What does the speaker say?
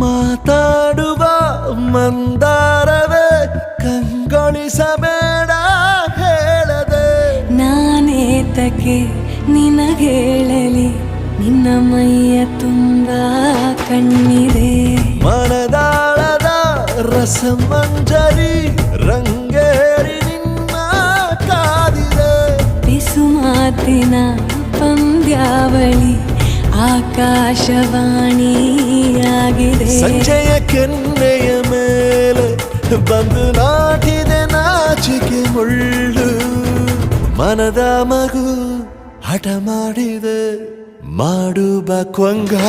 ಮಾತಾಡುವ ಮಂದಾರವೇ ಕಂಗೊಳಿಸಬೇಡ ಹೇಳದೆ. ನಾನೇತಕ್ಕೆ ನಿನಗೇಳಲಿ ನಿನ್ನ ಮೈಯ ತುಂಬ ಕಣ್ಣಿದೆ ಮನದಾಳದ ರಸಮಂಜರಿ ರಂಗೇರಿ ನಿನ್ನ ಕಾದಿದೆ ಬಿಸು ಮಾತಿನ ಪಂದ್ಯಾವಳಿ ಆಕಾಶವಾಣಿಯಾಗಿದೆ ಸಂಜೆಯ ಕೆನ್ನೆಯ ಮೇಲೆ ಬಂದು ನಾಟಿದೆ ನಾಚಿಕೆ ಮುಳ್ಳು ಮನದ ಮಗು ಹಠ ಮಾಡಿದೆ ಮಾಡುವ ಕೊಂಗ